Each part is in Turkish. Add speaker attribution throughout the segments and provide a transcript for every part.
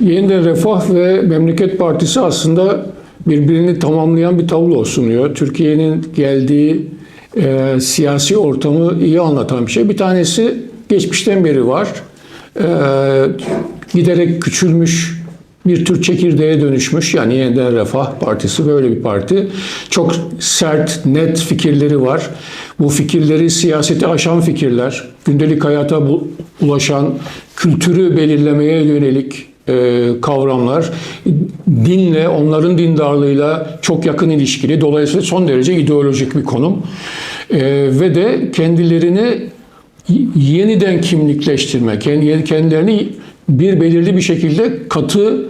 Speaker 1: Yeniden Refah ve Memleket Partisi aslında birbirini tamamlayan bir tablo sunuyor. Türkiye'nin geldiği e, siyasi ortamı iyi anlatan bir şey. Bir tanesi geçmişten beri var. E, giderek küçülmüş bir tür çekirdeğe dönüşmüş. Yani Yeniden Refah Partisi böyle bir parti. Çok sert, net fikirleri var. Bu fikirleri siyaseti aşan fikirler. Gündelik hayata ulaşan, kültürü belirlemeye yönelik kavramlar dinle, onların dindarlığıyla çok yakın ilişkili. Dolayısıyla son derece ideolojik bir konum. E, ve de kendilerini yeniden kimlikleştirme, kendi- kendilerini bir belirli bir şekilde katı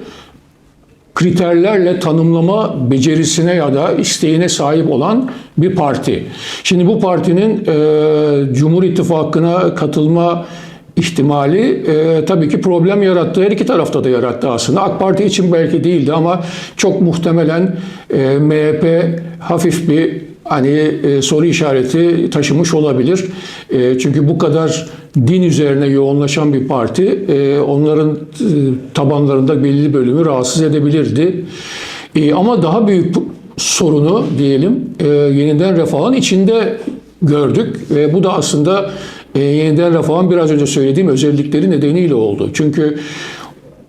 Speaker 1: kriterlerle tanımlama becerisine ya da isteğine sahip olan bir parti. Şimdi bu partinin e, Cumhur İttifakı'na katılma ihtimali e, tabii ki problem yarattı. Her iki tarafta da yarattı aslında. AK Parti için belki değildi ama çok muhtemelen e, MHP hafif bir hani e, soru işareti taşımış olabilir. E, çünkü bu kadar din üzerine yoğunlaşan bir parti e, onların e, tabanlarında belli bölümü rahatsız edebilirdi. E, ama daha büyük sorunu diyelim e, yeniden refahın içinde gördük ve bu da aslında e, yeniden refahın biraz önce söylediğim özellikleri nedeniyle oldu. Çünkü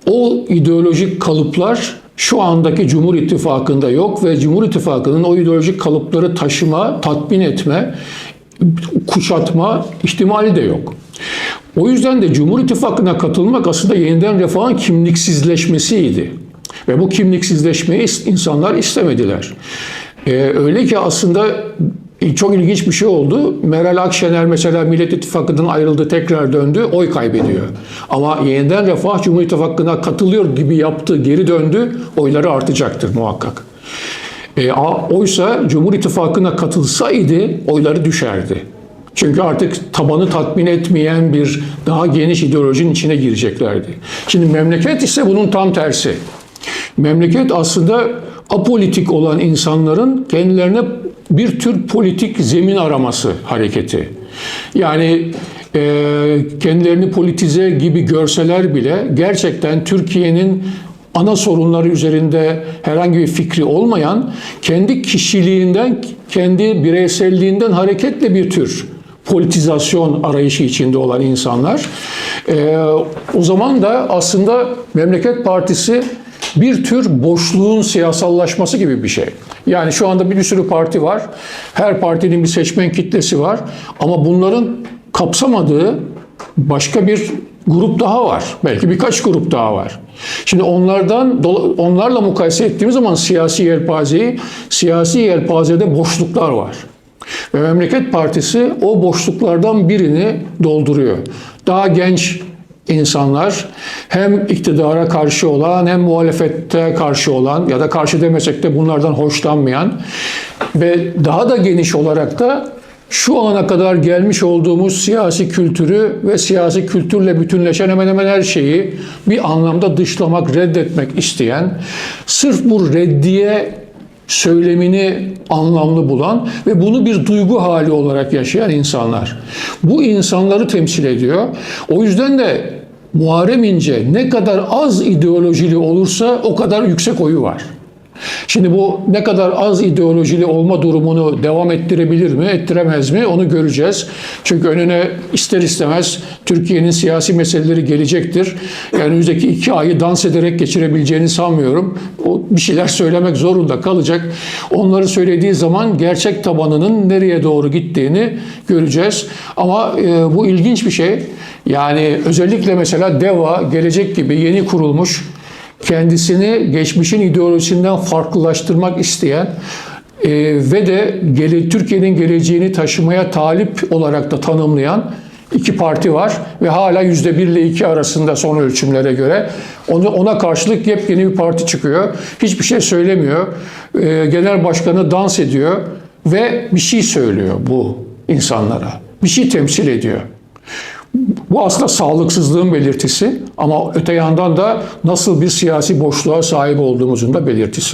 Speaker 1: o ideolojik kalıplar şu andaki Cumhur İttifakı'nda yok ve Cumhur İttifakı'nın o ideolojik kalıpları taşıma, tatmin etme, kuşatma ihtimali de yok. O yüzden de Cumhur İttifakı'na katılmak aslında yeniden refahın kimliksizleşmesiydi. Ve bu kimliksizleşmeyi insanlar istemediler. Ee, öyle ki aslında çok ilginç bir şey oldu. Meral Akşener mesela Millet İttifakı'ndan ayrıldı, tekrar döndü, oy kaybediyor. Ama yeniden Refah Cumhur İttifakı'na katılıyor gibi yaptı, geri döndü, oyları artacaktır muhakkak. E, oysa Cumhur İttifakı'na katılsaydı oyları düşerdi. Çünkü artık tabanı tatmin etmeyen bir daha geniş ideolojinin içine gireceklerdi. Şimdi memleket ise bunun tam tersi. Memleket aslında apolitik olan insanların kendilerine bir tür politik zemin araması hareketi. Yani e, kendilerini politize gibi görseler bile gerçekten Türkiye'nin ana sorunları üzerinde herhangi bir fikri olmayan, kendi kişiliğinden, kendi bireyselliğinden hareketle bir tür politizasyon arayışı içinde olan insanlar. Ee, o zaman da aslında Memleket Partisi bir tür boşluğun siyasallaşması gibi bir şey. Yani şu anda bir, sürü parti var. Her partinin bir seçmen kitlesi var. Ama bunların kapsamadığı başka bir grup daha var. Belki birkaç grup daha var. Şimdi onlardan onlarla mukayese ettiğimiz zaman siyasi yelpazeyi siyasi yelpazede boşluklar var. Ve Memleket Partisi o boşluklardan birini dolduruyor. Daha genç insanlar hem iktidara karşı olan hem muhalefette karşı olan ya da karşı demesek de bunlardan hoşlanmayan ve daha da geniş olarak da şu ana kadar gelmiş olduğumuz siyasi kültürü ve siyasi kültürle bütünleşen hemen hemen her şeyi bir anlamda dışlamak, reddetmek isteyen, sırf bu reddiye söylemini anlamlı bulan ve bunu bir duygu hali olarak yaşayan insanlar. Bu insanları temsil ediyor. O yüzden de Muharrem İnce ne kadar az ideolojili olursa o kadar yüksek oyu var. Şimdi bu ne kadar az ideolojili olma durumunu devam ettirebilir mi, ettiremez mi onu göreceğiz. Çünkü önüne ister istemez Türkiye'nin siyasi meseleleri gelecektir. Yani önümüzdeki iki ayı dans ederek geçirebileceğini sanmıyorum. O bir şeyler söylemek zorunda kalacak. Onları söylediği zaman gerçek tabanının nereye doğru gittiğini göreceğiz. Ama e, bu ilginç bir şey. Yani özellikle mesela DEVA, Gelecek gibi yeni kurulmuş kendisini geçmişin ideolojisinden farklılaştırmak isteyen e, ve de gele, Türkiye'nin geleceğini taşımaya talip olarak da tanımlayan iki parti var ve hala yüzde bir ile iki arasında son ölçümlere göre onu, ona karşılık yepyeni bir parti çıkıyor. Hiçbir şey söylemiyor. E, genel başkanı dans ediyor ve bir şey söylüyor bu insanlara. Bir şey temsil ediyor. Bu aslında sağlıksızlığın belirtisi ama öte yandan da nasıl bir siyasi boşluğa sahip olduğumuzun da belirtisi.